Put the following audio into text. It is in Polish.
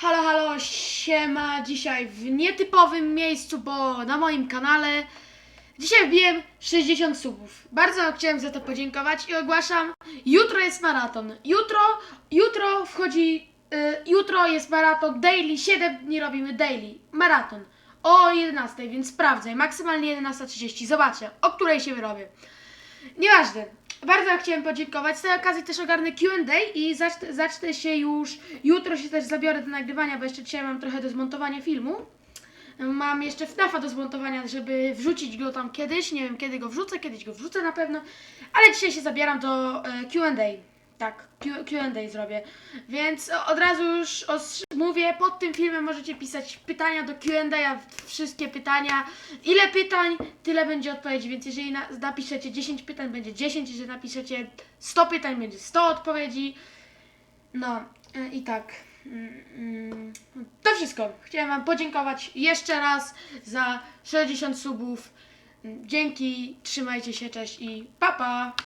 Halo, halo, siema. Dzisiaj w nietypowym miejscu, bo na moim kanale. Dzisiaj wbiłem 60 subów. Bardzo chciałem za to podziękować i ogłaszam, jutro jest maraton. Jutro, jutro wchodzi, y, jutro jest maraton daily, 7 dni robimy daily. Maraton o 11, więc sprawdzaj, maksymalnie 11.30. Zobaczę, o której się wyrobię. Nieważne. Bardzo chciałem podziękować. Z tej okazji też ogarnę Q&A i zacznę, zacznę się już. Jutro się też zabiorę do nagrywania, bo jeszcze dzisiaj mam trochę do zmontowania filmu. Mam jeszcze FNAFa do zmontowania, żeby wrzucić go tam kiedyś. Nie wiem kiedy go wrzucę, kiedyś go wrzucę na pewno. Ale dzisiaj się zabieram do e, Q&A. Tak, Q&A zrobię. Więc od razu już mówię, pod tym filmem możecie pisać pytania do Q&A, wszystkie pytania. Ile pytań, tyle będzie odpowiedzi, więc jeżeli na, napiszecie 10 pytań, będzie 10, jeżeli napiszecie 100 pytań, będzie 100 odpowiedzi. No e, i tak. Mm, mm, To wszystko. Chciałem Wam podziękować jeszcze raz za 60 subów. Dzięki, trzymajcie się, cześć i pa pa!